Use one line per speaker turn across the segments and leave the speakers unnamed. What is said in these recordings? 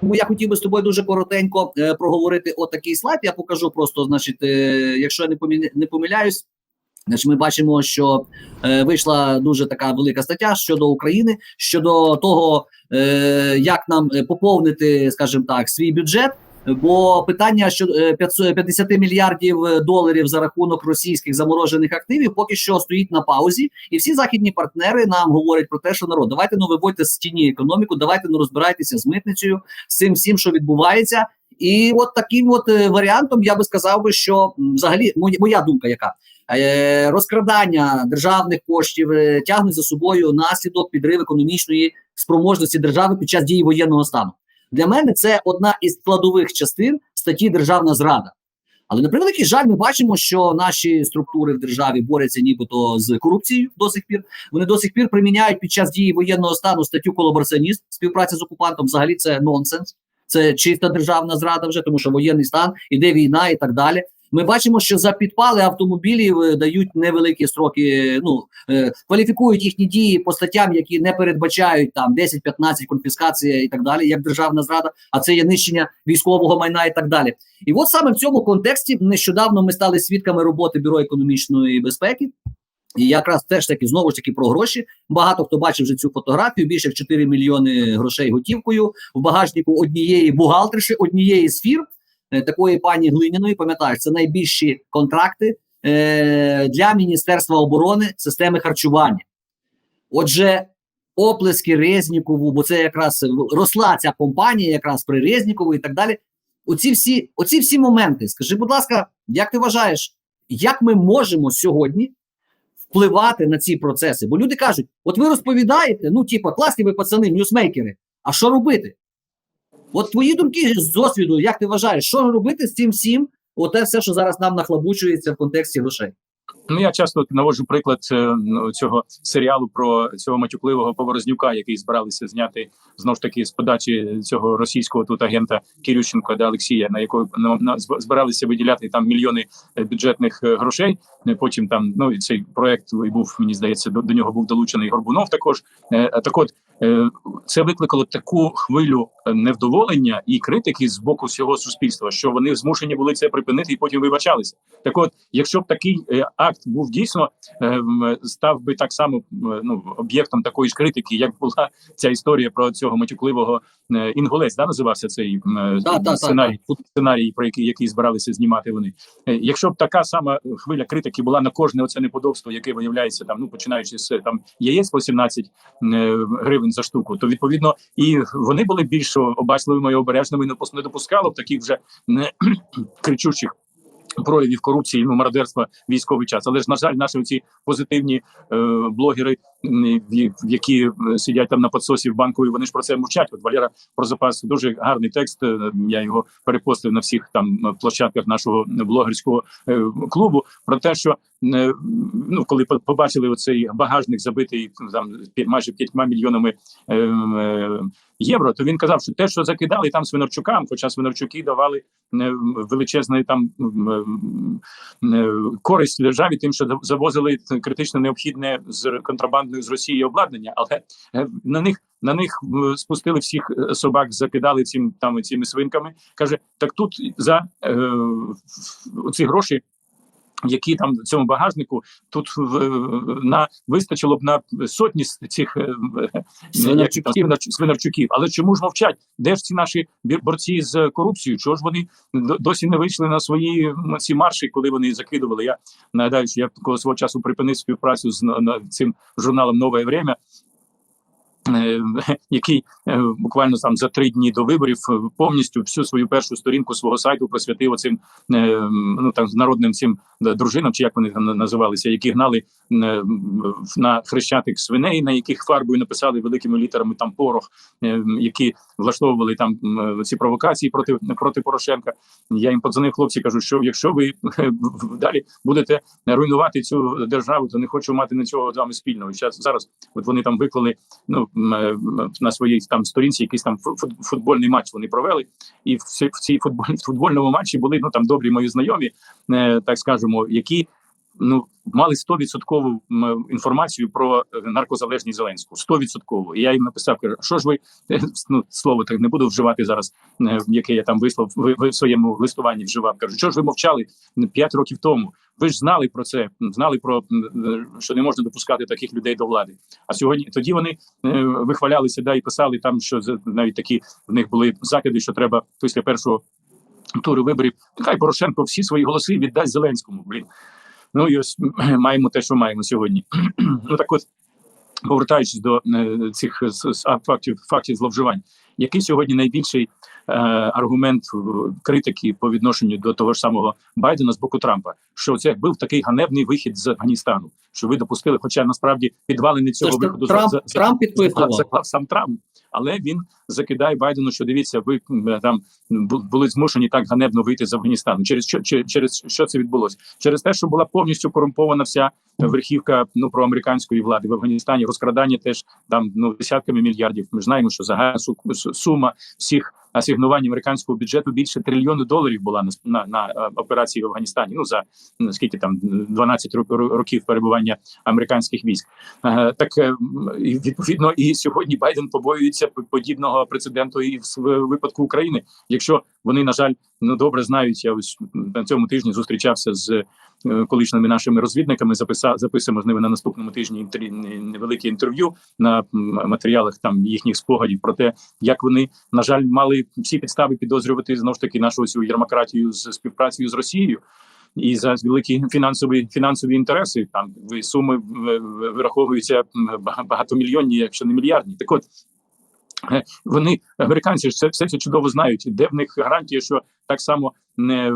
Тому я хотів би з тобою дуже коротенько е, проговорити отакий слайд. Я покажу просто, значить, е, якщо я не, помі... не помиляюсь, значить, ми бачимо, що е, вийшла дуже така велика стаття щодо України, щодо того, е, як нам е, поповнити, скажімо так, свій бюджет. Бо питання що е, 500 50 мільярдів е, доларів за рахунок російських заморожених активів поки що стоїть на паузі, і всі західні партнери нам говорять про те, що народ, давайте ну виводьте з тіні економіку, давайте ну розбирайтеся з митницею, з цим всім, що відбувається. І от таким от е, варіантом я би сказав би, що взагалі моя, думка, яка розкрадання державних коштів тягне за собою наслідок підрив економічної спроможності держави під час дії воєнного стану. Для мене це одна із складових частин статті Державна зрада. Але на превеликий жаль, ми бачимо, що наші структури в державі борються нібито з корупцією до сих пір. Вони до сих пір приміняють під час дії воєнного стану статтю колабораціоніст, співпраця з окупантом. Взагалі це нонсенс. Це чиста державна зрада вже, тому що воєнний стан, іде війна і так далі. Ми бачимо, що за підпали автомобілів е, дають невеликі строки. Ну е, кваліфікують їхні дії по статтям, які не передбачають там 10-15 конфіскація і так далі, як державна зрада, а це є нищення військового майна і так далі. І от саме в цьому контексті нещодавно ми стали свідками роботи бюро економічної безпеки. І якраз теж таки знову ж таки про гроші. Багато хто бачив вже цю фотографію. Більше як 4 мільйони грошей готівкою в багажнику однієї бухгалтерші, однієї з фірм, е, такої пані Глиняної. Пам'ятаєш, це найбільші контракти е, для Міністерства оборони системи харчування. Отже, оплески Резнікову, бо це якраз росла ця компанія, якраз при Резнікову і так далі. Оці всі, оці всі моменти. Скажи, будь ласка, як ти вважаєш, як ми можемо сьогодні впливати на ці процеси? Бо люди кажуть: от ви розповідаєте, ну, типа, класні ви пацани, ньюсмейкери, а що робити? От твої думки з досвіду, як ти вважаєш, що робити з цим всім? Оте все, що зараз нам нахлабучується в контексті грошей.
Ну я часто наводжу приклад е, ну, цього серіалу про цього матюкливого поворознюка, який збиралися зняти знову ж таки з подачі цього російського тут агента Кирющенко да Олексія, на якого на, на збиралися виділяти там мільйони е, бюджетних е, грошей. Потім там ну цей проект був мені здається до, до нього був долучений Горбунов. Також так, от це викликало таку хвилю е, невдоволення і критики з боку всього суспільства, що вони змушені були це припинити і потім вибачалися. Так, от, якщо б такий е, акт був дійсно е, став би так само ну об'єктом такої ж критики, як була ця історія про цього матюкливого е, інгулець, да називався цей е,
Да, да, да,
сценарій
да.
сценарій, про який, який збиралися знімати вони. Е, Якщо б така сама хвиля критики була на кожне оце неподобство, яке виявляється там, ну починаючи з там яєць по 17 е, гривень за штуку, то відповідно і вони були більш обачливими і обережними, не не допускало б таких вже не кричучих. Проявів корупції, ну мародерства військовий час, але ж на жаль, наші ці позитивні е, блогери, які е, сидять там на підсосі в банку, і вони ж про це мовчать. От Валера про запас дуже гарний текст. е, Я його перепостив на всіх там е, площадках нашого блогерського клубу. Про те, що ну коли по- побачили оцей багажник забитий там майже 5 мільйонами євро, то він казав, що те, що закидали там свинарчукам, хоча свинарчуки давали величезний там користь державі, тим, що завозили критично необхідне з контрабандою з Росії обладнання, але е, на них на них е, спустили всіх е, собак, закидали цим там цими свинками. каже: так тут за е, ці гроші. Які там в цьому багажнику тут в, на вистачило б на сотні цих е, е,
Свинарчуків.
свинарчуків. Але чому ж мовчать? Де ж ці наші борці з корупцією? Чого ж вони досі не вийшли на свої ці марші, коли вони закидували? Я нагадаю, що я коли свого часу припинив співпрацю з на- на цим журналом Нове время. Який е, буквально там за три дні до виборів е, повністю всю свою першу сторінку свого сайту присвятив оцим е, ну там народним цим дружинам, чи як вони там називалися, які гнали на хрещатик свиней, на яких фарбою написали великими літерами там порох, які влаштовували там ці провокації проти проти Порошенка. Я їм подзвонив хлопці, кажу, що якщо ви далі будете руйнувати цю державу, то не хочу мати нічого з вами спільного. Зараз зараз, от вони там виклали ну на своїй там сторінці якийсь там фу- фут- футбольний матч. Вони провели, і в цій футболь, футбольному матчі були ну там добрі мої знайомі, е, так скажемо, які ну мали 100% інформацію про е, наркозалежність Зеленського. 100%. І я їм написав, кажу, що ж ви е, ну слово так не буду вживати зараз, е, яке я там вислов ви, ви в своєму листуванні вживав. Кажу, що ж ви мовчали 5 років тому? Ви ж знали про це, знали про що не можна допускати таких людей до влади. А сьогодні тоді вони е, вихвалялися да і писали там, що навіть такі в них були закиди, що треба після першого туру виборів. Нехай Порошенко всі свої голоси віддасть Зеленському. Блін. Ну і ось маємо те, що маємо сьогодні. ну так от, повертаючись до е, цих з- фактів, фактів зловживань, який сьогодні найбільший е, аргумент е, критики по відношенню до того ж самого Байдена з боку Трампа, що це був такий ганебний вихід з Афганістану, що ви допустили, хоча насправді підвалини цього
Тож
виходу
Трамп,
за, за,
Трамп підписував.
заклав сам Трамп, але він закидає Байдену, що дивіться, ви там бу- були змушені так ганебно вийти з Афганістану. Через що через що це відбулося? Через те, що була повністю корумпована вся верхівка ну проамериканської влади в Афганістані. Розкрадання теж там ну десятками мільярдів. Ми знаємо, що загальна су- су- сума всіх асигнувань американського бюджету більше трильйону доларів була на на, на е, операції в Афганістані. Ну за м, скільки там 12 ро- ро- років перебування американських військ. Е, Так е, відповідно, і сьогодні Байден побоюється подібного прецеденту і в випадку України. Якщо вони на жаль ну добре знають, я ось на цьому тижні зустрічався з колишніми нашими розвідниками. Записав записуємо з ними на наступному тижні інтер- невелике інтерв'ю на матеріалах там їхніх спогадів про те, як вони на жаль мали всі підстави підозрювати знову ж таки нашу цю єрмакратію з співпрацею з Росією. І за великі фінансові фінансові інтереси там суми вираховуються багатомільйонні, якщо не мільярдні. Так от вони американці ж це все це чудово знають. Де в них гарантія, що так само не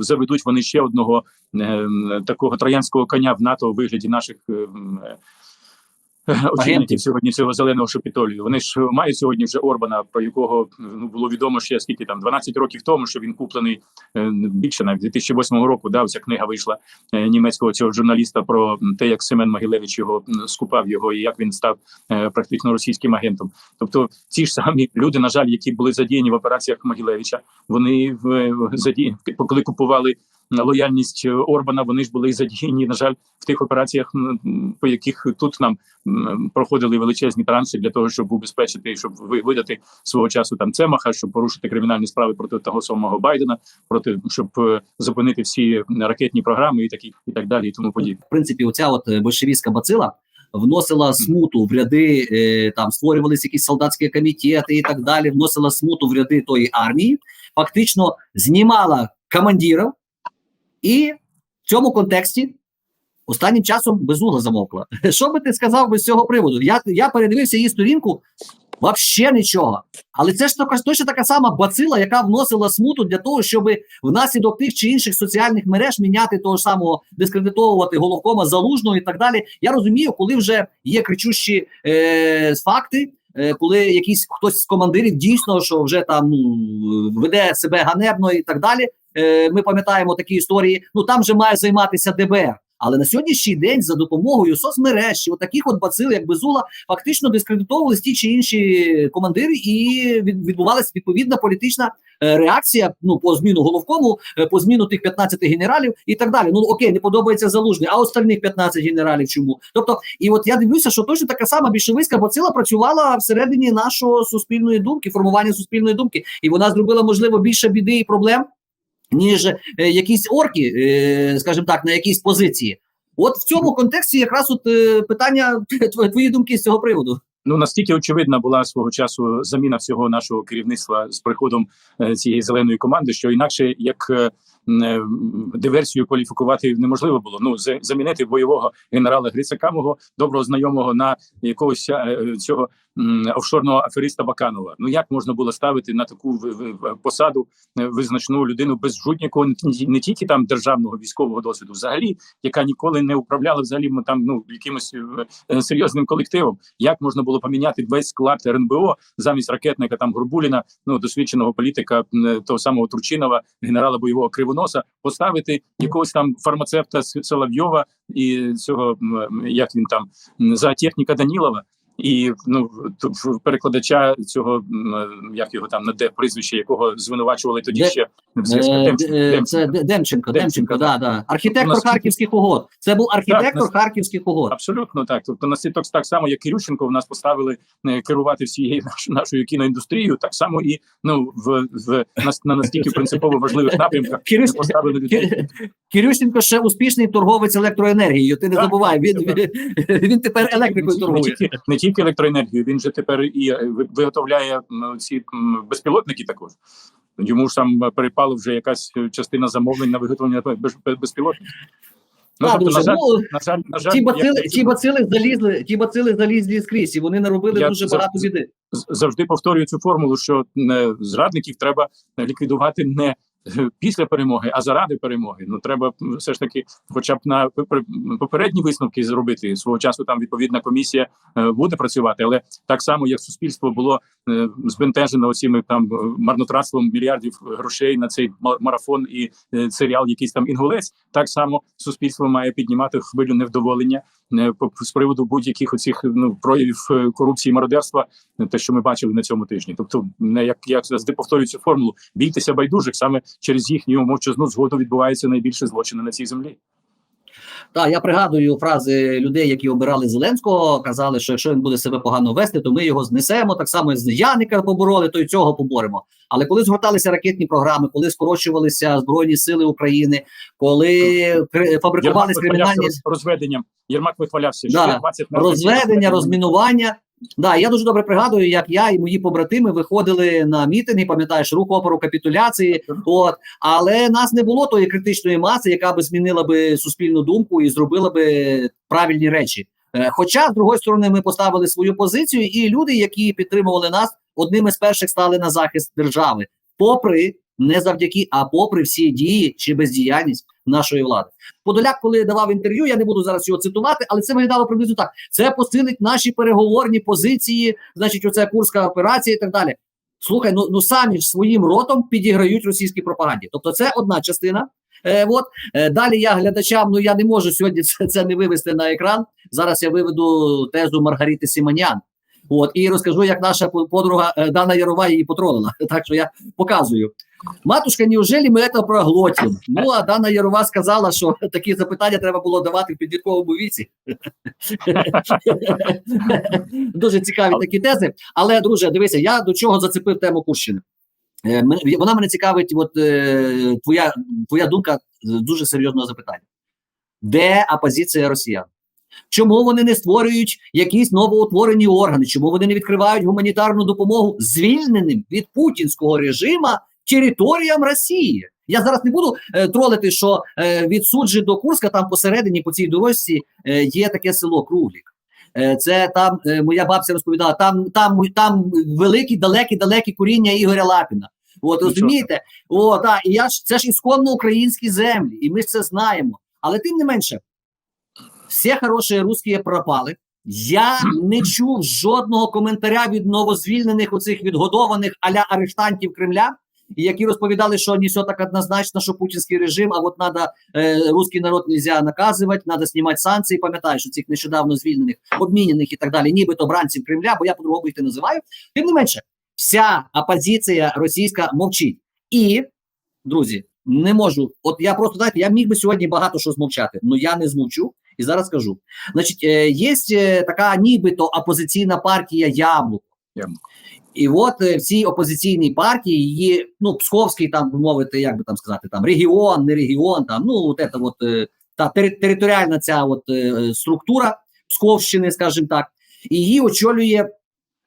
заведуть вони ще одного е, такого троянського коня в НАТО у вигляді наших е, е, очільників сьогодні цього зеленого шапітолію. Вони ж мають сьогодні вже Орбана, про якого ну було відомо ще скільки там 12 років тому, що він куплений е, більше навіть 2008 року. Да, ця книга вийшла е, німецького цього журналіста про те, як Семен Могилевич його скупав його, і як він став е, практично російським агентом. Тобто, ці ж самі люди, на жаль, які були задіяні в операціях Могилевича, вони в в- задіяні, коли купували лояльність е, Орбана, вони ж були задіяні, на жаль, в тих операціях, по яких тут нам проходили величезні транші для того, щоб убезпечити, щоб ви- видати свого часу там Цемаха, щоб порушити кримінальні справи проти того самого Байдена, проти щоб е, зупинити всі ракетні програми і такі і так далі, і тому подібне.
в принципі, оця от е, большевістська бацила вносила смуту в ряди, е, там створювалися якісь солдатські комітети і так далі. Вносила смуту в ряди тої армії, фактично знімала командирів, і в цьому контексті останнім часом безугла замовкла. Що би ти сказав би з цього приводу? Я, я передивився її сторінку. Вообще нічого. Але це ж точно така сама бацила, яка вносила смуту для того, щоб внаслідок тих чи інших соціальних мереж міняти того самого, дискредитовувати головкома залужного і так далі. Я розумію, коли вже є кричущі е, факти. е, Коли якийсь хтось з командирів дійсно, що вже там ну веде себе ганебно і так далі. Е, ми пам'ятаємо такі історії. Ну там же має займатися ДБР. Але на сьогоднішній день за допомогою соцмереж, от таких от бацил, як Безула, фактично дискредитовувалися ті чи інші командири, і відбувалася відповідна політична е, реакція ну по зміну головкому, е, по зміну тих 15 генералів і так далі. Ну окей, не подобається залужний, а остальних 15 генералів чому? Тобто, і от я дивлюся, що точно така сама більшовицька бацила працювала всередині нашого суспільної думки, формування суспільної думки, і вона зробила можливо більше біди і проблем. Ніж е, якісь орки, е, скажімо так, на якійсь позиції. От в цьому контексті якраз от е, питання твої, думки з цього приводу.
Ну настільки очевидна була свого часу заміна всього нашого керівництва з приходом цієї зеленої команди, що інакше як диверсію кваліфікувати неможливо було. Ну за- замінити бойового генерала Грицака, мого доброго знайомого на якогось е, цього офшорного афериста Баканова. Ну як можна було ставити на таку посаду е, визначну людину без жоднякого не, тільки там державного військового досвіду, взагалі, яка ніколи не управляла взагалі там ну якимось е, е, серйозним колективом. Як можна було поміняти весь склад РНБО замість ракетника там Горбуліна, ну досвідченого політика того самого Турчинова, генерала бойового кривоноса, поставити якогось там фармацевта Соловйова і цього як він там за зоотехніка Данілова. І ну перекладача цього як його там на де прізвище, якого звинувачували тоді
Де-
ще в зв'язку
Е,
Демченко.
е, Це Демченко,
Демченко,
Демченко, да, да. Архітектор харківських угод. Це був архітектор
нас-
харківських угод.
Абсолютно так. Тобто наслідок так само, як Кирющенко, в нас поставили е, керувати всією наш- нашою кіноіндустрією, так само і ну в, в на, на настільки принципово важливих напрямках
Кирюш-
поставили людей.
Ки- Кирющенко ще успішний торговець електроенергією. Ти не
Так,
забувай. Він,
так.
він, тепер електрикою
не,
торгує.
тільки, не тільки електроенергію, він же тепер і е, виготовляє ці безпілотники також. Йому ж там перепала вже якась е, частина замовлень на виготовлення без- без- безпілотників. Ну,
Так,
тобто,
друже,
на жаль,
ну,
на жаль, на жаль,
ті бацили, ті бацили залізли, ті бацили залізли скрізь, і вони наробили
Я
дуже багато біди.
завжди повторюю цю формулу, що е, зрадників треба ліквідувати не після перемоги, а заради перемоги. Ну треба все ж таки, хоча б на попередні висновки зробити свого часу. Там відповідна комісія е, буде працювати, але так само як суспільство було е, збентежено оціми там е, марнотратством мільярдів грошей на цей ма- марафон і серіал, якийсь там інгулець. Так само суспільство має піднімати хвилю невдоволення з приводу будь-яких оцих ну проявів корупції, мародерства, те, що ми бачили на цьому тижні. Тобто, не як я завжди повторюю цю формулу: бійтеся байдужих, саме через їхню мовчазну згоду відбувається найбільше злочини на цій землі.
Так, я пригадую фрази людей, які обирали Зеленського, казали, що якщо він буде себе погано вести, то ми його знесемо. Так само з Яника побороли, то й цього поборемо. Але коли згорталися ракетні програми, коли скорочувалися збройні сили України, коли фабрикувались
вихвалявся
кримінальні
роз- розведенням. Єрмак вихвалявся,
Да,
що 20 метрів
розведення, розмінування. Да, я дуже добре пригадую, як я і мої побратими виходили на мітинги, пам'ятаєш, рух опору капітуляції. От але нас не було тої критичної маси, яка би змінила би суспільну думку і зробила би правильні речі. Е, Хоча з другої сторони ми поставили свою позицію, і люди, які підтримували нас, одними з перших стали на захист держави, попри не завдяки, а попри всі дії чи бездіяльність нашої влади. Подоляк, коли давав інтерв'ю, я не буду зараз його цитувати, але це виглядало приблизно так: це посилить наші переговорні позиції, значить, оця курська операція і так далі. Слухай, ну ну самі ж своїм ротом підіграють російській пропаганді. Тобто, це одна частина. Е, от е, далі я глядачам, ну я не можу сьогодні це, це не вивести на екран. Зараз я виведу тезу Маргарити Сіманян. От і розкажу, як наша подруга е, Дана Ярова її потролила. Так що я показую. Матушка, неужели ми це проглотимо? Ну а Дана Ярова сказала, що такі запитання треба було давати в підлітковому віці. Дуже цікаві такі тези. Але, друже, дивися, я до чого зацепив тему Курщини. Е, Вона мене цікавить, от е, твоя, твоя думка дуже серйозного запитання. Де опозиція росіян? Чому вони не створюють якісь новоутворені органи? Чому вони не відкривають гуманітарну допомогу звільненим від путінського режима територіям Росії? Я зараз не буду е, тролити, що е, від Суджі до Курська там посередині по цій дорожці е, є таке село Круглік. Е, Це там е, моя бабця розповідала. Там там там великі, далекі, далекі коріння Ігоря Лапіна. От розумієте? О, так, і я ж це ж ісконно українські землі, і ми ж це знаємо. Але тим не менше, всі хороші русські пропали. Я не чув жодного коментаря від новозвільнених оцих відгодованих аля арештантів Кремля, які розповідали, що не все так однозначно, що путінський режим, а от треба е, русський народ нельзя наказувати, треба знімати санкції. Пам'ятаєш, що цих нещодавно звільнених, обмінених і так далі, нібито бранців Кремля, бо я по-другому їх не називаю. Тим не менше, вся опозиція російська мовчить. І, друзі, не можу. От я просто знаєте, я міг би сьогодні багато що змовчати, але я не змовчу. І зараз скажу. Значить, е, є е, така нібито опозиційна партія Яблуко.
Яблуко.
І от е, в цій опозиційній партії її, ну, Псковський, там би мовити, як би там сказати, там регіон, не регіон, там, ну, от це от, та територіальна ця от структура Псковщини, скажімо так, і її очолює.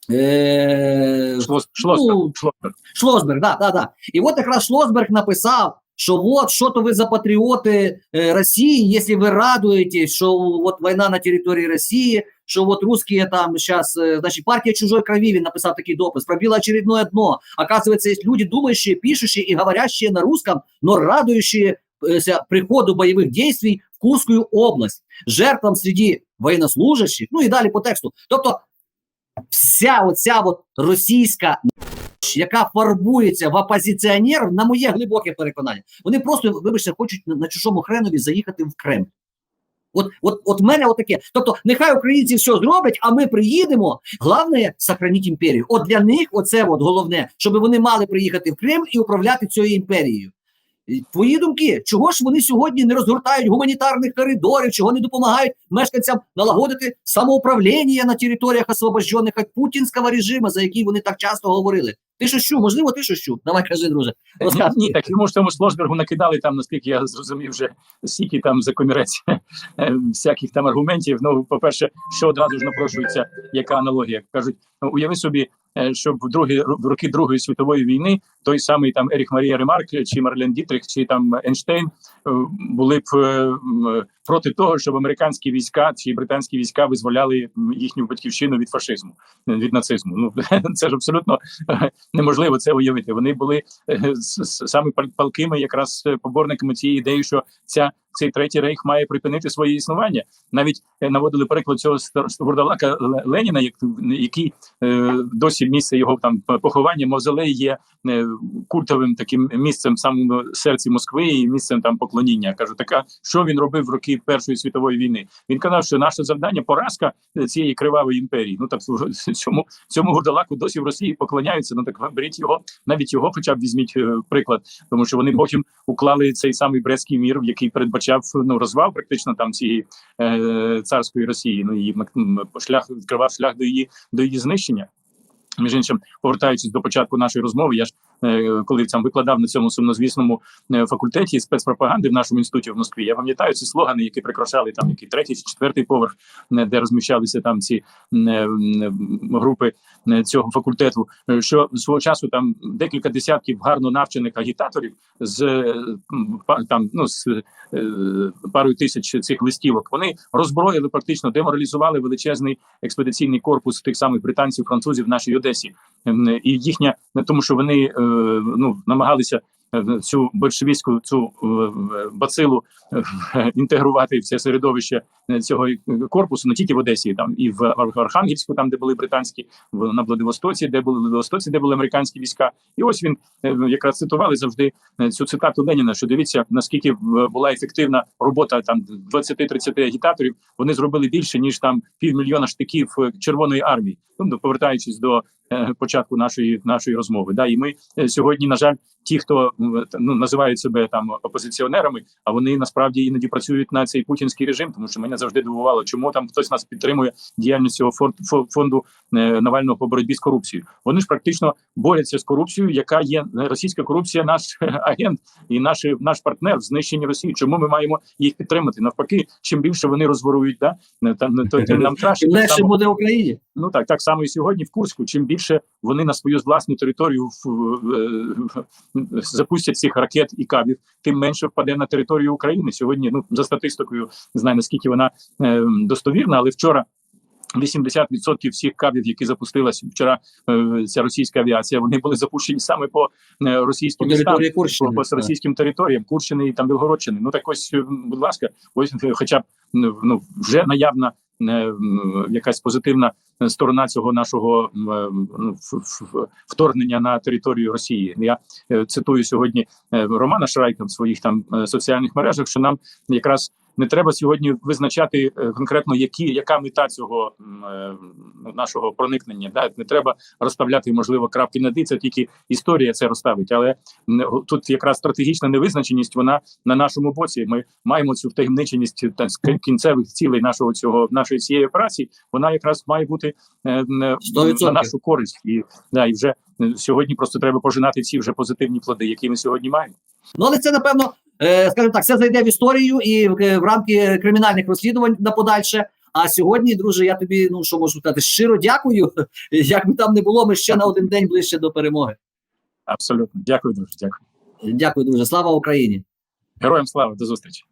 Е,
Шлосберг,
Ну,
Шлосберг.
Шлосберг, да, да, да. І от якраз Шлосберг написав, що от що то ви за патріоти е, Росії, якщо ви радуєтесь, що от війна на території Росії, що от русские там сейчас, э, значит, партия чужой крови, він написав такий допис, пробило очередное дно. Оказывается, есть люди, думающие, пишущие и говорящие на русском, но радующиеся приходу боевых действий в Курскую область, жертвам среди военнослужащих, ну і далі по тексту. Тобто вся оця от російська яка фарбується в опозиціонер, на моє глибоке переконання. Вони просто, вибачте, хочуть на, на чужому хренові заїхати в Кремль. От, от, от мене отаке. Тобто, нехай українці все зроблять, а ми приїдемо. Головне сохраніть імперію. От для них оце от головне, щоб вони мали приїхати в Крим і управляти цією імперією. Твої думки, чого ж вони сьогодні не розгортають гуманітарних коридорів, чого не допомагають мешканцям налагодити самоуправління на територіях освобождених від путінського режиму, за який вони так часто говорили? Ти що що? Можливо, ти що що? Давай кажи, друже.
Ні,
Розказуй.
ні, так йому ж тому Шлосбергу накидали там, наскільки я зрозумів, вже стільки там за комірець е, всяких там аргументів. Ну, по-перше, що одразу ж напрошується, яка аналогія? Кажуть, ну, уяви собі, е, щоб в другі в роки Другої світової війни той самий там Еріх Марія Ремарк, чи Марлен Дітрих, чи там Ейнштейн е, були б е, проти того, щоб американські війська чи британські війська визволяли їхню батьківщину від фашизму, е, від нацизму. Ну це ж абсолютно е, неможливо це уявити. Вони були е, с- с- саме палкими, якраз е, поборниками цієї ідеї, що ця цей третій рейх має припинити своє існування. Навіть е, наводили приклад цього вурдалака Леніна, який е, досі місце його там поховання мавзолей є е, культовим таким місцем в серці Москви і місцем там поклоніння. Кажу, така що він робив в роки Першої світової війни. Він казав, що наше завдання поразка цієї кривавої імперії. Ну так цьому цьому гурдалаку досі в Росії поклоняються. Ну так беріть його, навіть його, хоча б візьміть приклад, тому що вони потім уклали цей самий Брестський мір, в який передбачав ну розвал практично там цієї е, царської Росії. Ну м, шлях відкривав шлях до її до її знищення. Між іншим, повертаючись до початку нашої розмови, я ж е, коли там викладав на цьому сумнозвісному е, факультеті спецпропаганди в нашому інституті в Москві, я пам'ятаю ці слогани, які прикрашали там який третій чи четвертий поверх, е, де розміщалися там ці групи цього факультету. Що свого часу там декілька десятків гарно навчених агітаторів з там ну з е, парою тисяч цих листівок. Вони роззброїли практично, деморалізували величезний експедиційний корпус тих самих британців, французів в нашій Одесі, Ем, і їхня тому, що вони е, ну намагалися. Е, Цю большевістську цю е, е, бацилу інтегрувати в це середовище цього корпусу не тільки в Одесі, там і в Архангельську, там де були британські, в на Владивостоці, де були Владивостоці, де були американські війська. І ось він якраз цитували завжди цю цитату Леніна, що дивіться, наскільки була ефективна робота там 20-30 агітаторів. Вони зробили більше ніж там півмільйона штиків Червоної армії. Ну повертаючись до початку нашої нашої розмови. Да, і ми е, сьогодні, на жаль, ті, хто ну називають себе там опозиціонерами, а вони насправді іноді працюють на цей путінський режим, тому що мене завжди дивувало, чому там хтось нас підтримує діяльність цього фонду е, Навального по боротьбі з корупцією. Вони ж практично борються з корупцією, яка є е, російська корупція, наш агент і наш, наш партнер в знищенні Росії. Чому ми маємо їх підтримати? Навпаки, чим більше вони розворують, да е, там то тим нам краще.
Легше буде Україні.
Ну так, так само і сьогодні в Курську. Чим більше вони на свою власну територію в, запустять цих ракет і кабів, тим менше впаде на територію України. Сьогодні, ну за статистикою, не знаю наскільки вона е, достовірна, але вчора. 80% всіх кабів, які запустилась вчора, е, ця російська авіація, вони були запущені саме по е,
По
російським містам, по,
Курщини.
по російським територіям, Курщини і там Білгородщини. Ну так ось, будь ласка, ось хоча б ну, ну, вже наявна якась позитивна е, сторона цього нашого е, ну, вторгнення на територію Росії. Я е, цитую сьогодні е, Романа Шрайка в своїх там е, соціальних мережах, що нам якраз не треба сьогодні визначати е, конкретно, які яка мета цього е, нашого проникнення. Да? Не треба розставляти можливо крапки над «і», це тільки історія це розставить. Але тут якраз стратегічна невизначеність. Вона на нашому боці. Ми маємо цю втаємниченість та кінцевих цілей нашого цього нашої цієї операції. Вона якраз має бути е, на нашу користь, і да, і вже сьогодні просто треба пожинати ці вже позитивні плоди, які ми сьогодні маємо.
Ну, але це, напевно, скажімо так, це зайде в історію і в, е, рамки кримінальних розслідувань на подальше. А сьогодні, друже, я тобі, ну що можу сказати, щиро дякую. Як би там не було, ми ще на один день ближче до перемоги.
Абсолютно, дякую дуже. Дякую.
Дякую, друже. Слава Україні!
Героям слава до зустрічі.